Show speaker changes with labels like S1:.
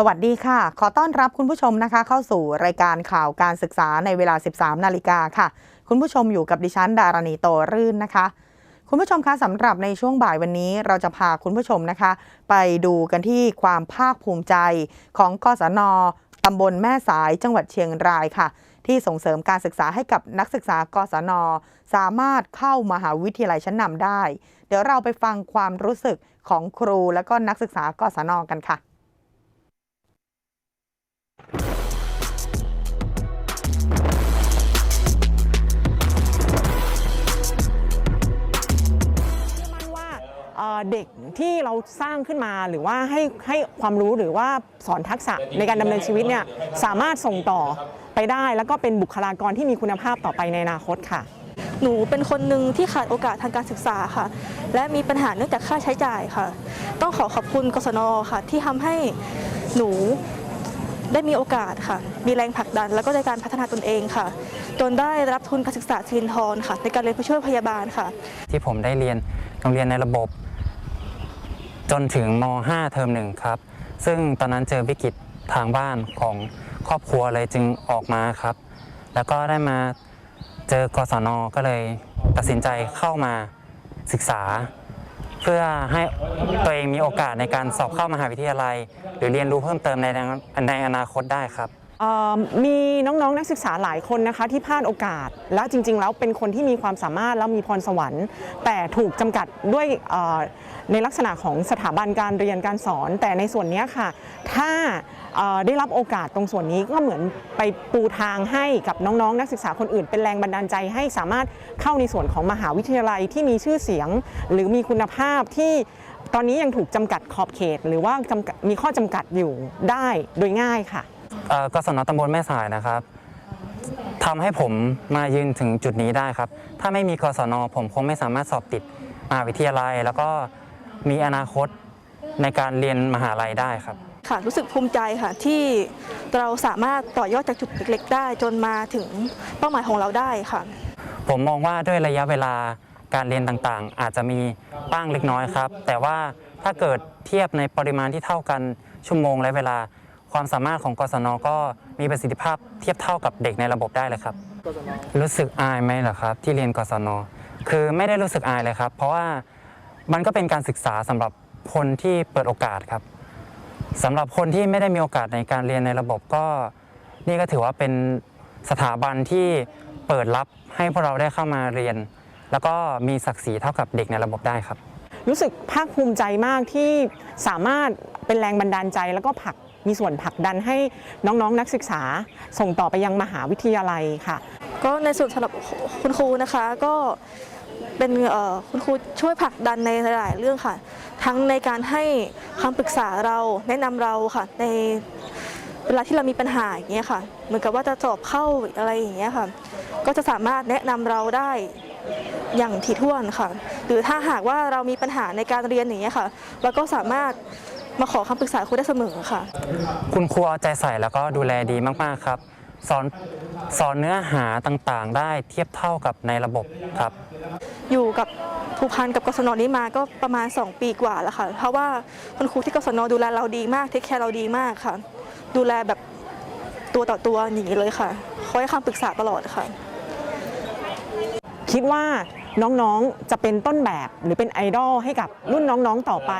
S1: สวัสดีค่ะ ขอต้อนรับคุณผู้ชมนะคะ เข้าสู่รายการข่าวการศึกษาในเวลา 13 นาฬิกาค่ะ คุณผู้ชมอยู่กับดิฉันดารณีโตรื่นนะคะ คุณผู้ชมคะสำหรับในช่วงบ่ายวันนี้เราจะพาคุณผู้ชมนะคะ ไปดูกันที่ความภาคภูมิใจของกศนตำบลแม่สายจังหวัดเชียงรายค่ะ ที่ส่งเสริมการศึกษาให้กับนักศึกษากศนสามารถเข้ามหาวิทยาลัยชั้นนำได้ เดี๋ยวเราไปฟังความรู้สึกของครูและก็นักศึกษากศนกันค่ะ
S2: เอ่อเด็กที่เราสร้างขึ้นมาหรือว่าให้ให้ความรู้หรือว่าสอนทักษะในการดำเนินชีวิตเนี่ยสามารถส่งต่อไปได้ แล้วก็เป็นบุคลากรที่มีคุณภาพต่อไปในอนาคตค่ะ
S3: หนูเป็นคนหนึ่งที่ขาดโอกาสทางการศึกษาค่ะ และมีปัญหาเนื่องจากค่าใช้จ่ายค่ะ ต้องขอขอบคุณกศนค่ะ ที่ทำให้หนูได้มีโอกาสค่ะ มีแรงผลักดัน แล้วก็ในการพัฒนาตนเองค่ะ จนได้รับทุนการศึกษาสิรินทรค่ะ ในการเรียนผู้ช่วยพยาบาลค่ะ
S4: ที่ผมได้เรียนโรงเรียนในระบบ จนถึงม .5 เทอมหนึ่งครับ ซึ่งตอนนั้นเจอวิกฤตทางบ้านของครอบครัวเลยจึงออกมาครับ แล้วก็ได้มาเจอกศนก็เลยตัดสินใจเข้ามาศึกษา เพื่อให้ตัวเองมีโอกาสในการสอบเข้ามหาวิทยาลัย หรือเรียนรู้เพิ่มเติมในในอนาคตได้ครับ
S2: มีน้องๆนักศึกษาหลายคนนะคะที่พลาดโอกาส แล้วจริง ๆ แล้วเป็นคนที่มีความสามารถแล้วมีพรสวรรค์ แต่ถูกจำกัดด้วยในลักษณะของสถาบันการเรียนการสอน แต่ในส่วนนี้ค่ะ ถ้าได้รับโอกาสตรงส่วนนี้ก็เหมือนไปปูทางให้กับน้องๆ นักศึกษาคนอื่น เป็นแรงบันดาลใจให้สามารถเข้าในส่วนของมหาวิทยาลัยที่มีชื่อเสียง หรือมีคุณภาพที่ตอนนี้ยังถูกจำกัดขอบเขต หรือว่ามีข้อจำกัดอยู่ได้โดยง่ายค่ะ
S4: เอ่อกศนตำบลแม่สายนะครับทำให้ผมมายืนถึงจุดนี้ได้ครับ ถ้าไม่มีกศนผมคงไม่สามารถสอบติดมหาวิทยาลัย แล้วก็มีอนาคตในการเรียนมหาลัยได้ครับ
S3: ค่ะรู้สึกภูมิใจค่ะที่เราสามารถต่อยอดจากจุดเล็กๆ ได้ จนมาถึงเป้าหมายของเราได้ค่ะ
S4: ผมมองว่าด้วยระยะเวลาการเรียนต่างๆ อาจจะมีบ้างเล็กน้อยครับ แต่ว่าถ้าเกิดเทียบในปริมาณที่เท่ากันชั่วโมงและเวลา ความสามารถของกศนก็มีประสิทธิภาพเทียบเท่ากับเด็กในระบบได้เลยครับ รู้สึกอายไหมเหรอครับ ที่เรียนกศนคือไม่ได้รู้สึกอายเลยครับ เพราะว่ามันก็เป็นการศึกษาสำหรับคนที่เปิดโอกาสครับสำหรับคนที่ไม่ได้มีโอกาสในการเรียนในระบบก็ นี่ก็ถือว่าเป็นสถาบันที่เปิดรับให้พวกเราได้เข้ามาเรียน แล้วก็มีศักดิ์ศรีเท่ากับเด็กในระบบได้ครับ
S2: รู้สึกภาคภูมิใจมากที่สามารถเป็นแรงบันดาลใจแล้วก็ผลัก มีส่วนผลักดันให้น้องๆนักศึกษา ส่งต่อไปยังมหาวิทยาลัยค่ะ
S3: ก็ในส่วนสำหรับคุณครูนะคะก็เป็นคุณครูช่วยผลักดันในหลาย ๆ เรื่องค่ะ ทั้งในการให้คำปรึกษาเราแนะนำเราค่ะ ในเวลาที่เรามีปัญหาอย่างเงี้ยค่ะ เหมือนกับว่าจะสอบเข้าอะไรอย่างเงี้ยค่ะ ก็จะสามารถแนะนำเราได้ อย่างถี่ถ้วนค่ะ หรือถ้าหากว่าเรามีปัญหาในการเรียนอย่างเงี้ยค่ะ เราก็สามารถมาขอคำปรึกษาครูได้เสมอค่ะ
S4: คุณครูเอาใจใส่แล้วก็ดูแลดีมากๆครับ สอนสอนเนื้อหาต่างๆ ได้เทียบเท่ากับในระบบครับ
S3: อยู่กับผูกพันกับกศนนี้มาก็ประมาณ 2 ปีกว่าแล้วค่ะ เพราะว่าคุณครูที่กศนดูแลเราดีมากเทคแคร์เราดีมากค่ะ ดูแลแบบตัวต่อตัวอย่างนี้เลยค่ะคอยให้คำปรึกษาตลอดค่ะ
S2: คิดว่าน้องๆจะเป็นต้นแบบหรือเป็นไอดอลให้กับรุ่นน้องๆต่อไป